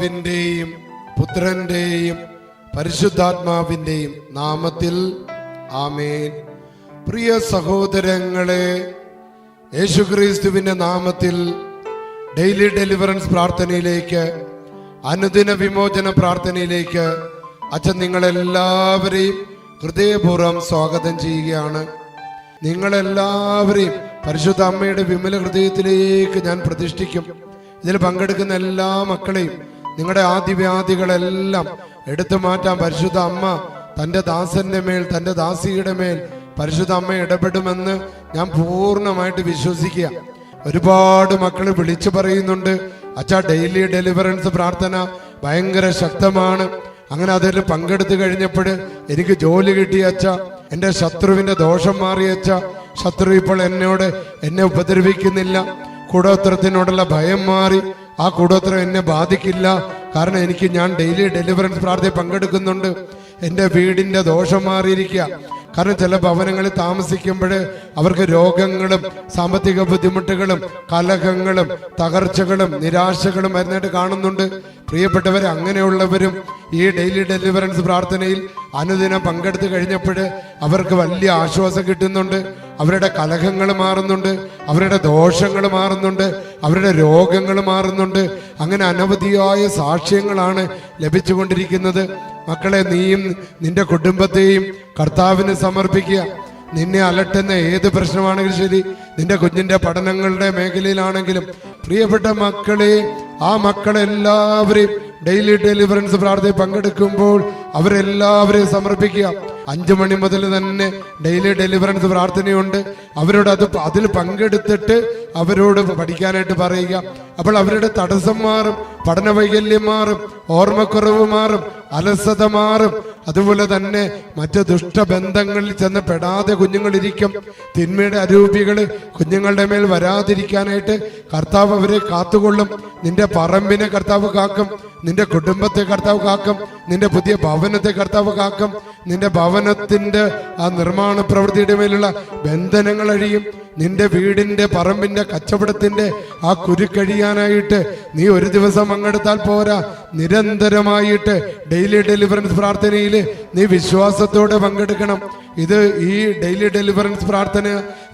പിതാവിന്റെയും പുത്രന്റെയും പരിശുദ്ധാത്മാവിന്റെയും നാമത്തിൽ ആമേൻ. പ്രിയ സഹോദരങ്ങളെ യേശുക്രിസ്തുവിന്റെ നാമത്തിൽ ഡെയിലി ഡെലിവറൻസ് പ്രാർത്ഥനയിലേക്ക് അനുദിന വിമോചന പ്രാർത്ഥനയിലേക്ക് അച്ഛൻ നിങ്ങളെല്ലാവരെയും ഹൃദയപൂർവം സ്വാഗതം ചെയ്യുകയാണ്. നിങ്ങളെല്ലാവരെയും പരിശുദ്ധ അമ്മയുടെ വിമല ഹൃദയത്തിലേക്ക് ഞാൻ പ്രതിഷ്ഠിക്കും. ഇതിൽ പങ്കെടുക്കുന്ന എല്ലാ മക്കളെയും നിങ്ങളുടെ ആദിവ്യാധികളെല്ലാം എടുത്തു മാറ്റാൻ പരിശുദ്ധ അമ്മ തന്റെ ദാസന്റെ മേൽ തന്റെ ദാസിയുടെ മേൽ പരിശുദ്ധ അമ്മ ഇടപെടുമെന്ന് ഞാൻ പൂർണമായിട്ട് വിശ്വസിക്കുക. ഒരുപാട് മക്കൾ വിളിച്ചു പറയുന്നുണ്ട്. അച്ഛാ ഡെയിലി ഡെലിവറൻസ് പ്രാർത്ഥന ഭയങ്കര ശക്തമാണ്. അങ്ങനെ അതിൽ പങ്കെടുത്തു കഴിഞ്ഞപ്പോൾ എനിക്ക് ജോലി കിട്ടിയ അച്ഛ. എന്റെ ശത്രുവിന്റെ ദോഷം മാറിയ അച്ഛ. ശത്രു ഇപ്പോൾ എന്നോട് എന്നെ ഉപദ്രവിക്കുന്നില്ല. കൂടോത്രത്തിനോടുള്ള ഭയം മാറി. ആ കൂടോത്രം എന്നെ ബാധിക്കില്ല. കാരണം എനിക്ക് ഞാൻ ഡെയിലി ഡെലിവറൻസ് പ്രാർത്ഥന പങ്കെടുക്കുന്നുണ്ട്. എന്റെ വീടിന്റെ ദോഷം മാറിയിരിക്കുക. കാരണം ചില ഭവനങ്ങളിൽ താമസിക്കുമ്പോൾ അവർക്ക് രോഗങ്ങളും സാമ്പത്തിക ബുദ്ധിമുട്ടുകളും കലഹങ്ങളും തകർച്ചകളും നിരാശകളും വരുന്നതായിട്ട് കാണുന്നുണ്ട്. പ്രിയപ്പെട്ടവർ അങ്ങനെയുള്ളവരും ഈ ഡെയിലി ഡെലിവറൻസ് പ്രാർത്ഥനയിൽ അനുദിനം പങ്കെടുത്തു കഴിഞ്ഞപ്പോൾ അവർക്ക് വലിയ ആശ്വാസം കിട്ടുന്നുണ്ട്. അവരുടെ കലഹങ്ങൾ മാറുന്നുണ്ട്. അവരുടെ ദോഷങ്ങൾ മാറുന്നുണ്ട് അവരുടെ രോഗങ്ങൾ മാറുന്നുണ്ട്. അങ്ങനെ അനവധിയായ സാക്ഷ്യങ്ങളാണ് ലഭിച്ചുകൊണ്ടിരിക്കുന്നത്. മക്കളെ നീയും നിന്റെ കുടുംബത്തെയും കർത്താവിന് സമർപ്പിക്കുക. നിന്നെ അലട്ടുന്ന ഏത് പ്രശ്നമാണെങ്കിലും ശരി നിന്റെ കുഞ്ഞിന്റെ പഠനങ്ങളുടെ മേഖലയിലാണെങ്കിലും. പ്രിയപ്പെട്ട മക്കളെ ആ മക്കളെല്ലാവരെയും ഡെയിലി ഡെലിവറൻസ് പ്രാർത്ഥന പങ്കെടുക്കുമ്പോൾ അവരെല്ലാവരെയും സമർപ്പിക്കുക. അഞ്ചു മണി മുതൽ തന്നെ ഡെയിലി ഡെലിവറൻസ് പ്രാർത്ഥനയുണ്ട്. അവരോട് അത് അതിൽ പങ്കെടുത്തിട്ട് അവരോട് പഠിക്കാനായിട്ട് പറയുക. അപ്പോൾ അവരുടെ തടസ്സം മാറും പഠന വൈകല്യം മാറും ഓർമ്മക്കുറവ് മാറും. അലസത മാറും അതുപോലെ തന്നെ മറ്റ് ദുഷ്ടബന്ധങ്ങളിൽ ചെന്ന് പെടാതെ കുഞ്ഞുങ്ങളിരിക്കും. തിന്മയുടെ അരൂപികൾ കുഞ്ഞുങ്ങളുടെ മേൽ വരാതിരിക്കാനായിട്ട് കർത്താവ് അവരെ കാത്തുകൊള്ളും. നിന്റെ പറമ്പിനെ കർത്താവ് കാക്കും. നിന്റെ കുടുംബത്തെ കർത്താവ് കാക്കും. നിന്റെ പുതിയ ഭവനത്തെ കർത്താവ് കാക്കും. നിന്റെ ഭവനത്തിന്റെ ആ നിർമ്മാണ പ്രവൃത്തിയുടെ മേലുള്ള ബന്ധനങ്ങൾ അഴിയും. നിന്റെ വീടിന്റെ പറമ്പിന്റെ കച്ചവടത്തിന്റെ ആ കുരുക്കഴിയാനായിട്ട് നീ ഒരു ദിവസം പങ്കെടുത്താൽ പോരാ. നിരന്തരമായിട്ട് ഡെയിലി ഡെലിവറൻസ് പ്രാർത്ഥനയിൽ നീ വിശ്വാസത്തോടെ പങ്കെടുക്കണം. ഇത് ഈ ഡെയിലി ഡെലിവറൻസ് പ്രാർത്ഥന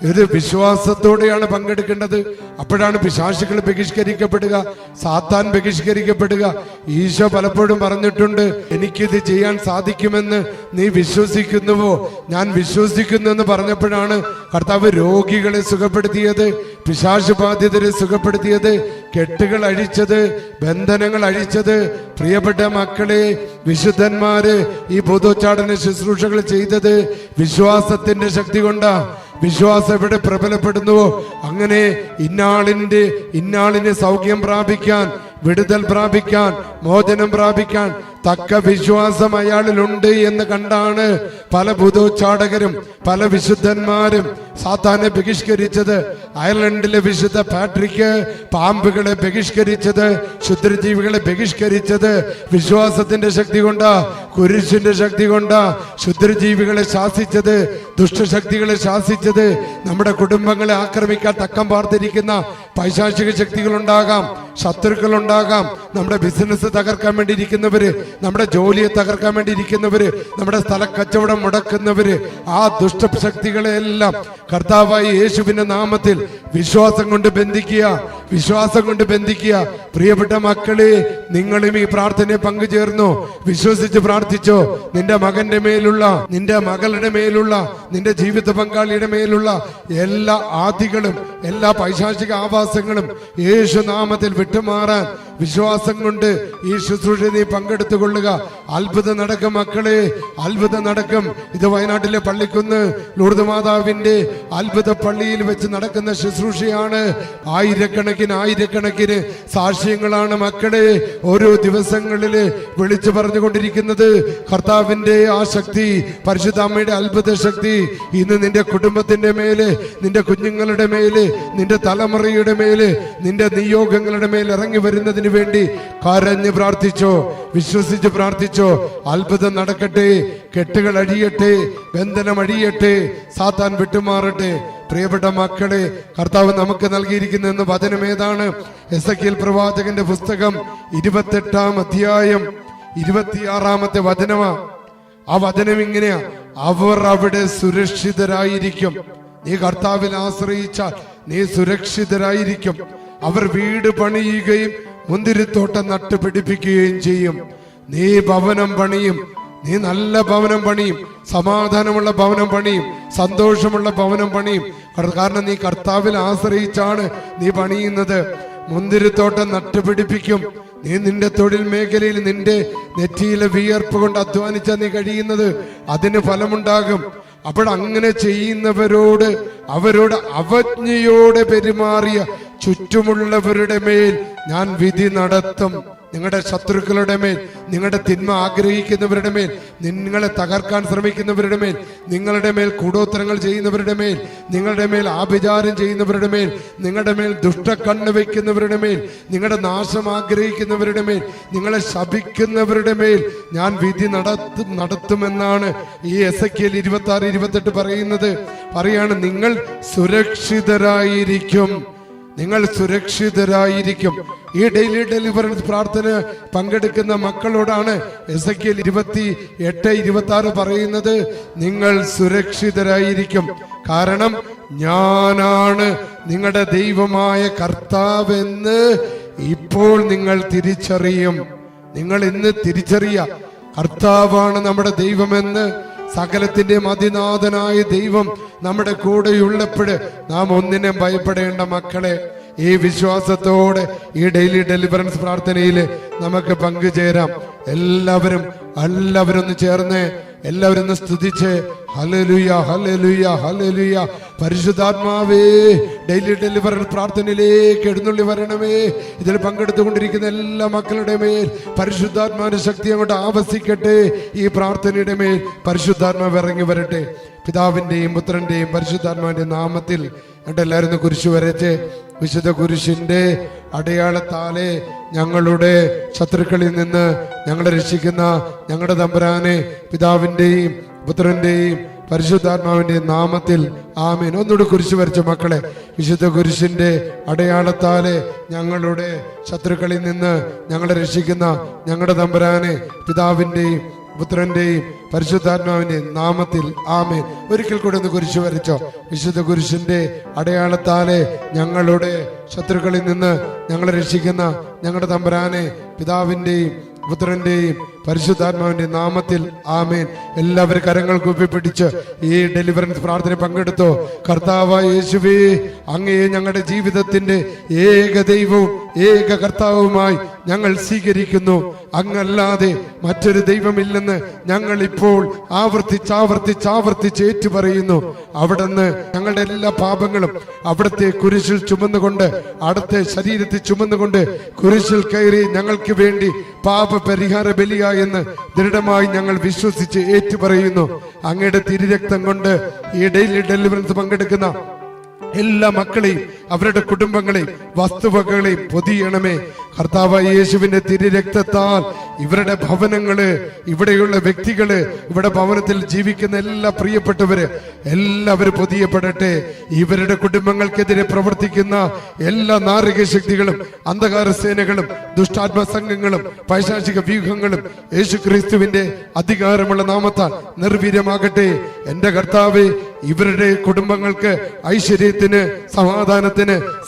ഇത് വിശ്വാസത്തോടെയാണ് പങ്കെടുക്കേണ്ടത്. അപ്പോഴാണ് പിശാശുക്കൾ ബഹിഷ്കരിക്കപ്പെടുക സാത്താൻ ബഹിഷ്കരിക്കപ്പെടുക. ഈശോ പലപ്പോഴും പറഞ്ഞിട്ടുണ്ട് എനിക്കിത് ചെയ്യാൻ സാധിക്കുമെന്ന് നീ വിശ്വസിക്കുന്നുവോ? ഞാൻ വിശ്വസിക്കുന്നു എന്ന് പറഞ്ഞപ്പോഴാണ് കർത്താവ് രോഗികളെ സുഖപ്പെടുത്തിയത് പിശാശു ബാധിതരെ സുഖപ്പെടുത്തിയത്. കെട്ടുകൾ അഴിച്ചത് ബന്ധനങ്ങൾ അഴിച്ചത്. പ്രിയപ്പെട്ട മക്കളെ വിശുദ്ധന്മാര് ഈ ബോധോച്ചാടന ശുശ്രൂഷകൾ ചെയ്തത് വിശ്വാസത്തിന്റെ ശക്തി കൊണ്ടാ. വിശ്വാസം എവിടെ പ്രബലപ്പെടുന്നുവോ? അങ്ങനെ ഇന്നാളിന്റെ ഇന്നാളിന് സൗഖ്യം പ്രാപിക്കാൻ വിടുതൽ പ്രാപിക്കാൻ മോചനം പ്രാപിക്കാൻ തക്ക വിശ്വാസം അയാളിലുണ്ട് എന്ന് കണ്ടാണ് പല ഭൂതോച്ചാടകരും പല വിശുദ്ധന്മാരും സാത്താനെ ബഹിഷ്കരിച്ചത്. അയർലൻഡിലെ വിശുദ്ധ പാട്രിക്ക് പാമ്പുകളെ ബഹിഷ്കരിച്ചത് ശുദ്ധജീവികളെ ബഹിഷ്കരിച്ചത്. വിശ്വാസത്തിന്റെ ശക്തി കൊണ്ടാ കുരിശിന്റെ ശക്തി കൊണ്ടാ ശുദ്ധജീവികളെ ശാസിച്ചത് ദുഷ്ടശക്തികളെ ശാസിച്ചത്. നമ്മുടെ കുടുംബങ്ങളെ ആക്രമിക്കാൻ തക്കം പാർത്തിരിക്കുന്ന പൈശാചിക ശക്തികളുണ്ടാകാം. ശത്രുക്കളുണ്ടാകാം. നമ്മുടെ ബിസിനസ് തകർക്കാൻ വേണ്ടി ഇരിക്കുന്നവര് നമ്മുടെ ജോലിയെ തകർക്കാൻ വേണ്ടി ഇരിക്കുന്നവര് നമ്മുടെ സ്ഥല കച്ചവടം മുടക്കുന്നവര് ആ ദുഷ്ടശക്തികളെല്ലാം കർത്താവായി യേശുവിന്റെ നാമത്തിൽ വിശ്വാസം കൊണ്ട് ബന്ധിക്കുക വിശ്വാസം കൊണ്ട് ബന്ധിക്കുക. പ്രിയപ്പെട്ട മക്കളെ നിങ്ങളും ഈ പ്രാർത്ഥനയെ പങ്കുചേർന്നു. വിശ്വസിച്ച് പ്രാർത്ഥിച്ചോ നിന്റെ മകന്റെ മേലുള്ള നിന്റെ മകളുടെ മേലുള്ള നിന്റെ ജീവിത പങ്കാളിയുടെ മേലുള്ള എല്ലാ ആദികളും എല്ലാ പൈശാചിക ആവാസങ്ങളും യേശു നാമത്തിൽ വിട്ടുമാറാൻ വിശ്വാസം കൊണ്ട് ഈ ശുശ്രൂഷ നീ പങ്കെടുത്തു കൊള്ളുക അത്ഭുതം നടക്കും മക്കളെ അത്ഭുതം നടക്കും. ഇത് വയനാട്ടിലെ പള്ളിക്കുന്ന് ലൂർദ് മാതാവിന്റെ അത്ഭുത പള്ളിയിൽ വെച്ച് നടക്കുന്ന ശുശ്രൂഷയാണ്. ആയിരക്കണക്കിന് ആയിരക്കണക്കിന് സാക്ഷ്യങ്ങളാണ് മക്കളെ ഓരോ ദിവസങ്ങളിൽ വിളിച്ചു പറഞ്ഞുകൊണ്ടിരിക്കുന്നത്. കർത്താവിന്റെ ആ ശക്തി പരിശുദ്ധാമ്മയുടെ അത്ഭുത ശക്തി ഇന്ന് നിന്റെ കുടുംബത്തിന്റെ മേൽ നിന്റെ കുഞ്ഞുങ്ങളുടെ മേൽ നിന്റെ തലമുറയുടെ മേൽ നിന്റെ നിയോഗങ്ങളുടെ മേൽ ഇറങ്ങി വരുന്നതിന് വേണ്ടി കരഞ്ഞ് പ്രാർത്ഥിച്ചോ വിശ്വസിച്ച് പ്രാർത്ഥിച്ചോ അത്ഭുതം നടക്കട്ടെ കെട്ടുകൾ അഴിയട്ടെ ബന്ധനം അഴിയട്ടെ സാത്താൻ വിട്ടുമാറട്ടെ. പ്രിയപ്പെട്ട മക്കളെ കർത്താവ് നമുക്ക് നൽകിയിരിക്കുന്ന വചനം ഏതാണ്? എസ് പ്രവാചകന്റെ പുസ്തകം ഇരുപത്തെട്ടാം അധ്യായം ഇരുപത്തിയാറാമത്തെ വചനമാ. ആ വചനം ഇങ്ങനെയാ. അവർ അവിടെ സുരക്ഷിതരായിരിക്കും. നീ കർത്താവിൽ ആശ്രയിച്ചാൽ നീ സുരക്ഷിതരായിരിക്കും. അവർ വീട് പണിയുകയും മുന്തിരിത്തോട്ടം നട്ടുപിടിപ്പിക്കുകയും ചെയ്യും. നീ ഭവനം പണിയും. നീ നല്ല ഭവനം പണിയും. സമാധാനമുള്ള ഭവനം പണിയും. സന്തോഷമുള്ള ഭവനം പണിയും. കാരണം നീ കർത്താവിൽ ആശ്രയിച്ചാണ് നീ പണിയുന്നത്. മുന്തിരിത്തോട്ടം നട്ടുപിടിപ്പിക്കും. നീ നിന്റെ തൊഴിൽ മേഖലയിൽ നിന്റെ നെറ്റിയിലെ വിയർപ്പ് കൊണ്ട് അധ്വാനിച്ച നീ കഴിയുന്നത്. അതിന് ഫലമുണ്ടാകും. അപ്പോൾ അങ്ങനെ ചെയ്യുന്നവരോട് അവരോട് അവജ്ഞയോടെ പെരുമാറിയ ചുറ്റുമുള്ളവരുടെ മേൽ ഞാൻ വിധി നടത്തും. നിങ്ങളുടെ ശത്രുക്കളുടെ മേൽ നിങ്ങളുടെ തിന്മ ആഗ്രഹിക്കുന്നവരുടെ മേൽ നിങ്ങളെ തകർക്കാൻ ശ്രമിക്കുന്നവരുടെ മേൽ നിങ്ങളുടെ മേൽ കൂടോത്തരങ്ങൾ ചെയ്യുന്നവരുടെ മേൽ നിങ്ങളുടെ മേൽ ആഭിചാരം ചെയ്യുന്നവരുടെ മേൽ നിങ്ങളുടെ മേൽ ദുഷ്ടക്കണ്ണ് വയ്ക്കുന്നവരുടെ മേൽ നിങ്ങളുടെ നാശം ആഗ്രഹിക്കുന്നവരുടെ മേൽ നിങ്ങളെ ശപിക്കുന്നവരുടെ മേൽ ഞാൻ വിധി നടത്തും നടത്തുമെന്നാണ് ഈ എസ് എ ഇരുപത്തി ആറ് ഇരുപത്തെട്ട് പറയുന്നത്. പറയാണ് നിങ്ങൾ സുരക്ഷിതരായിരിക്കും. നിങ്ങൾ സുരക്ഷിതരായിരിക്കും. ഈ ഡെയിലി ഡെലിവറൻസ് പ്രാർത്ഥന പങ്കെടുക്കുന്ന മക്കളോടാണ് എസ് എ ഇരുപത്തി എട്ട് ഇരുപത്തി ആറ് പറയുന്നത്. നിങ്ങൾ സുരക്ഷിതരായിരിക്കും. കാരണം ഞാനാണ് നിങ്ങളുടെ ദൈവമായ കർത്താവെന്ന് ഇപ്പോൾ നിങ്ങൾ തിരിച്ചറിയും. നിങ്ങൾ ഇന്ന് തിരിച്ചറിയ കർത്താവാണ് നമ്മുടെ ദൈവമെന്ന് സകലത്തിന്റെ അതിനാഥനായ ദൈവം നമ്മുടെ കൂടെയുള്ളപ്പോൾ നാം ഒന്നിനെ ഭയപ്പെടേണ്ട മക്കളെ ഈ വിശ്വാസത്തോടെ ഈ ഡെയിലി ഡെലിവറൻസ് പ്രാർത്ഥനയിൽ നമുക്ക് പങ്കുചേരാം. എല്ലാവരും എല്ലാവരും ഒന്ന് ചേർന്ന്. എല്ലാവരും ഒന്ന് സ്തുതിച്ച് ഹലലുയ ഹലലുയ ഹലലുയ പരിശുദ്ധാത്മാവേ ഡെയിലി ഡെലിവറൻസ് പ്രാർത്ഥനയിലേക്ക് എഴുന്നള്ളി വരണമേ. ഇതിൽ പങ്കെടുത്തുകൊണ്ടിരിക്കുന്ന എല്ലാ മക്കളുടെ മേൽ പരിശുദ്ധാത്മാവിന്റെ ശക്തി അങ്ങോട്ട് ആവസിക്കട്ടെ. ഈ പ്രാർത്ഥനയുടെ മേൽ പരിശുദ്ധാത്മാവ് ഇറങ്ങി വരട്ടെ. പിതാവിന്റെയും പുത്രന്റെയും പരിശുദ്ധാത്മാവിന്റെ നാമത്തിൽ എന്നിട്ട് എല്ലാവരും കുരിശ് വരച്ച് വിശുദ്ധ കുരിശിന്റെ അടയാളത്താലെ ഞങ്ങളുടെ ശത്രുക്കളിൽ നിന്ന് ഞങ്ങളെ രക്ഷിക്കുന്ന ഞങ്ങളുടെ തമ്പുരാനെ പിതാവിന്റെയും പുത്രന്റെയും പരിശുദ്ധാത്മാവിന്റെ നാമത്തിൽ ആമേൻ. ഒന്നുകൂടി കുരിശ് വരച്ച മക്കളെ വിശുദ്ധ കുരിശിന്റെ അടയാളത്താലെ ഞങ്ങളുടെ ശത്രുക്കളിൽ നിന്ന് ഞങ്ങളെ രക്ഷിക്കുന്ന ഞങ്ങളുടെ തമ്പുരാനെ പിതാവിന്റെയും പുത്രന്റെയും പരിശുദ്ധാത്മാവിന്റെ നാമത്തിൽ ആമേ ഒരിക്കൽ കൂടെ ഒന്ന് കുരിശ് വരച്ചോ. വിശുദ്ധ കുരിശിന്റെ അടയാളത്താലെ ഞങ്ങളുടെ ശത്രുക്കളിൽ നിന്ന് ഞങ്ങളെ രക്ഷിക്കുന്ന ഞങ്ങളുടെ തമ്പരാനെ പിതാവിന്റെയും പുത്രന്റെയും പരിശുദ്ധാത്മാവിന്റെ നാമത്തിൽ ആമേൻ. എല്ലാവരും കരങ്ങൾ കൂപ്പിപ്പിടിച്ച് ഈ ഡെലിവറൻസ് പ്രാർത്ഥന പങ്കെടുത്തോ. കർത്താവ് യേശുവേ അങ്ങയെ ഞങ്ങളുടെ ജീവിതത്തിന്റെ ഏക ദൈവവും ഏക കർത്താവുമായി ഞങ്ങൾ സ്വീകരിക്കുന്നു. അങ്ങല്ലാതെ മറ്റൊരു ദൈവമില്ലെന്ന് ഞങ്ങൾ ഇപ്പോൾ ആവർത്തിച്ച് ആവർത്തിച്ച് ആവർത്തിച്ച് ഏറ്റുപറയുന്നു. അവിടുന്ന് ഞങ്ങളുടെ എല്ലാ പാപങ്ങളും അവിടുത്തെ കുരിശിൽ ചുമന്നുകൊണ്ട് അടുത്ത ശരീരത്തിൽ ചുമന്നുകൊണ്ട് കുരിശിൽ കയറി ഞങ്ങൾക്ക് വേണ്ടി പാപ പരിഹാര ബലിയായെന്ന് ദൃഢമായി ഞങ്ങൾ വിശ്വസിച്ച് ഏറ്റുപറയുന്നു. അങ്ങയുടെ തിരുരക്തം കൊണ്ട് ഈ ഡെയിലി ഡെലിവറൻസ് പങ്കെടുക്കുന്ന എല്ലാ മക്കളെയും അവരുടെ കുടുംബങ്ങളെ വസ്തുവകകളെ പൊതിയണമേ. കർത്താവ് യേശുവിന്റെ തിരുരക്തത്താൽ ഇവരുടെ ഭവനങ്ങൾ ഇവിടെയുള്ള വ്യക്തികൾ ഇവിടെ ഭവനത്തിൽ ജീവിക്കുന്ന എല്ലാ പ്രിയപ്പെട്ടവര് എല്ലാവരും പൊതിയപ്പെടട്ടെ. ഇവരുടെ കുടുംബങ്ങൾക്കെതിരെ പ്രവർത്തിക്കുന്ന എല്ലാ നാറിക ശക്തികളും അന്ധകാര സേനകളും ദുഷ്ടാത്മ സംഘങ്ങളും പൈശാചിക വ്യൂഹങ്ങളും യേശു ക്രിസ്തുവിന്റെ അധികാരമുള്ള നാമത്താൽ നിർവീര്യമാകട്ടെ. എന്റെ കർത്താവ് ഇവരുടെ കുടുംബങ്ങൾക്ക് ഐശ്വര്യത്തിന് സമാധാനത്തിന്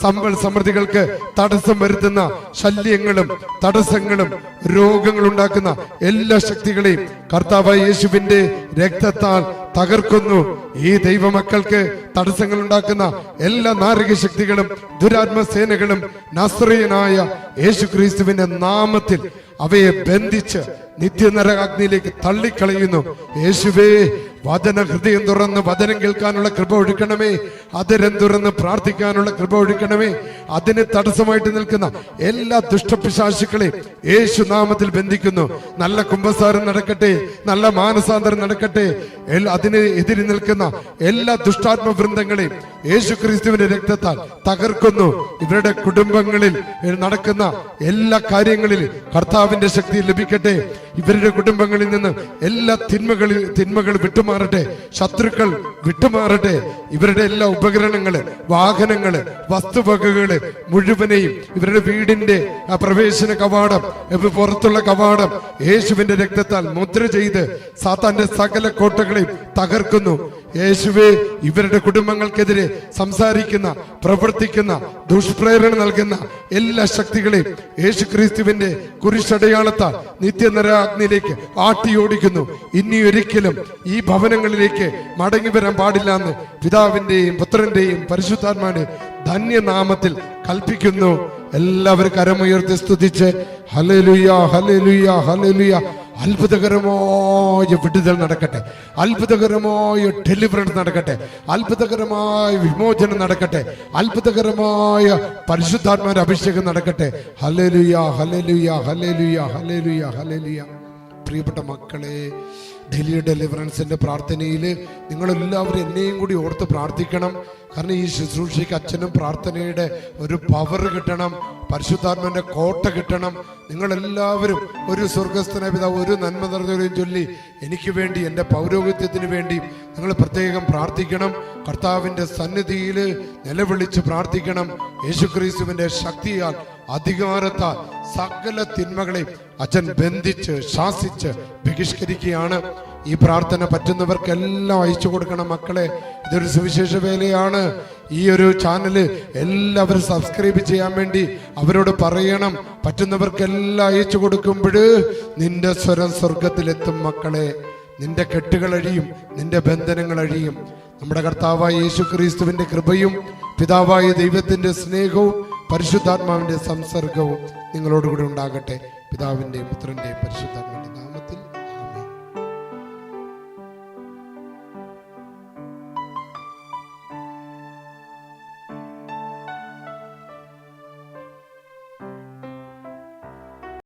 സമ്പൽ സമൃദ്ധികൾക്ക് തടസ്സം വരുത്തുന്ന ശല്യങ്ങളും തടസ്സങ്ങളും രോഗങ്ങൾ ഉണ്ടാക്കുന്ന എല്ലാ ശക്തികളെയും കർത്താവ് യേശുവിന്റെ രക്തത്താൽ തകർക്കുന്നു. ഈ ദൈവമക്കൾക്ക് തടസ്സങ്ങൾ ഉണ്ടാക്കുന്ന എല്ലാ നാരിക ശക്തികളും ദുരാത്മസേനകളും നസ്രീയനായ യേശു ക്രിസ്തുവിന്റെ നാമത്തിൽ അവയെ ബന്ധിച്ച് നിത്യനരകാഗ്നിയിലേക്ക് തള്ളിക്കളയുന്നു. യേശുവേ വചന ഹൃദയം തുറന്ന് വചനം കേൾക്കാനുള്ള കൃപ ഒഴുക്കണമേ അതിരം തുറന്ന് പ്രാർത്ഥിക്കാനുള്ള കൃപ ഒഴുക്കണമേ. അതിന് തടസ്സമായിട്ട് നിൽക്കുന്ന എല്ലാ ദുഷ്ടപിശാശുക്കളെ യേശു നാമത്തിൽ ബന്ധിക്കുന്നു. നല്ല കുംഭസാരം നടക്കട്ടെ നല്ല മാനസാന്തരം നടക്കട്ടെ. അതിന് എതിരി നിൽക്കുന്ന എല്ലാ ദുഷ്ടാത്മ വൃന്ദങ്ങളെയും യേശു ക്രിസ്തുവിന്റെ രക്തത്താൽ തകർക്കുന്നു. ഇവരുടെ കുടുംബങ്ങളിൽ നടക്കുന്ന എല്ലാ കാര്യങ്ങളിലും കർത്താവിന്റെ ശക്തി ലഭിക്കട്ടെ. ഇവരുടെ കുടുംബങ്ങളിൽ നിന്ന് എല്ലാ തിന്മകളിൽ തിന്മകൾ വിട്ടുമാറട്ടെ. ശത്രുക്കൾ വിട്ടുമാറട്ടെ. ഇവരുടെ എല്ലാ ഉപകരണങ്ങൾ വാഹനങ്ങൾ വസ്തുവകകൾ മുഴുവനെയും ഇവരുടെ വീടിന്റെ ആ പ്രവേശന കവാടം പുറത്തുള്ള കവാടം യേശുവിന്റെ രക്തത്താൽ മുദ്ര ചെയ്ത് സാത്താന്റെ സകല കോട്ടകളെയും തകർക്കുന്നു. യേശുവെ ഇവരുടെ കുടുംബങ്ങൾക്കെതിരെ സംസാരിക്കുന്ന പ്രവർത്തിക്കുന്ന ദുഷ്പ്രേരണ നൽകുന്ന എല്ലാ ശക്തികളെയും യേശു ക്രിസ്തുവിന്റെ കുരിശടയാളത്താൽ നിത്യനരാഗ്നിയിലേക്ക് ആട്ടിയോടിക്കുന്നു. ഇനി ഒരിക്കലും ഈ ഭവനങ്ങളിലേക്ക് മടങ്ങി വരാൻ പാടില്ല എന്ന് പിതാവിന്റെയും പുത്രന്റെയും പരിശുദ്ധാത്മാന്റെ ധന്യനാമത്തിൽ കൽപ്പിക്കുന്നു. എല്ലാവരും കരമുയർത്തി സ്തുതിച്ച് ഹലലുയ ഹലലുയ ഹലലുയ അത്ഭുതകരമായ വിടുതൽ നടക്കട്ടെ. അത്ഭുതകരമായ ഡെലിവറൻസ് നടക്കട്ടെ. അത്ഭുതകരമായ വിമോചനം നടക്കട്ടെ. അത്ഭുതകരമായ പരിശുദ്ധാത്മാരുടെ അഭിഷേകം നടക്കട്ടെ. ഹലലുയ ഹലലുയ ഹലലുയ ഹലലുയ ഹലലുയ പ്രിയപ്പെട്ട മക്കളെ ഡെലി ഡെലിവറൻസിന്റെ പ്രാർത്ഥനയിൽ നിങ്ങളെല്ലാവരും എന്നെയും കൂടി ഓർത്ത് പ്രാർത്ഥിക്കണം. കാരണം ഈ ശുശ്രൂഷയ്ക്ക് അച്ഛനും പ്രാർത്ഥനയുടെ ഒരു പവർ കിട്ടണം. പരിശുദ്ധാത്മന്റെ കോട്ട കിട്ടണം. നിങ്ങളെല്ലാവരും ഒരു സ്വർഗസ്ഥന പിതാവ് ഒരു നന്മ നിറഞ്ഞവരെയും ചൊല്ലി എനിക്ക് വേണ്ടി എന്റെ പൗരോഹിത്യത്തിന് വേണ്ടി നിങ്ങൾ പ്രത്യേകം പ്രാർത്ഥിക്കണം. കർത്താവിന്റെ സന്നിധിയിൽ നിലവിളിച്ച് പ്രാർത്ഥിക്കണം. യേശുക്രിസ്തുവിന്റെ ശക്തിയാൽ അധികാരത്താൽ സകല തിന്മകളെയും അച്ഛൻ ബന്ധിച്ച് ശാസിച്ച് ബഹിഷ്കരിക്കുകയാണ്. ഈ പ്രാർത്ഥന പറ്റുന്നവർക്കെല്ലാം അയച്ചു കൊടുക്കണം മക്കളെ. ഇതൊരു സുവിശേഷ വേലയാണ്. ഈ ഒരു ചാനൽ എല്ലാവരും സബ്സ്ക്രൈബ് ചെയ്യാൻ വേണ്ടി അവരോട് പറയണം. പറ്റുന്നവർക്കെല്ലാം അയച്ചു കൊടുക്കുമ്പോൾ നിന്റെ സ്വരം സ്വർഗത്തിലെത്തും മക്കളെ. നിന്റെ കെട്ടുകൾ അഴിയും നിന്റെ ബന്ധനങ്ങൾ അഴിയും. നമ്മുടെ കർത്താവായ യേശു ക്രിസ്തുവിന്റെ കൃപയും പിതാവായ ദൈവത്തിന്റെ സ്നേഹവും പരിശുദ്ധാത്മാവിന്റെ സംസർഗവും നിങ്ങളോടുകൂടി ഉണ്ടാകട്ടെ. പിതാവിന്റെയും പുത്രന്റെയും പരിശുദ്ധാത്മാ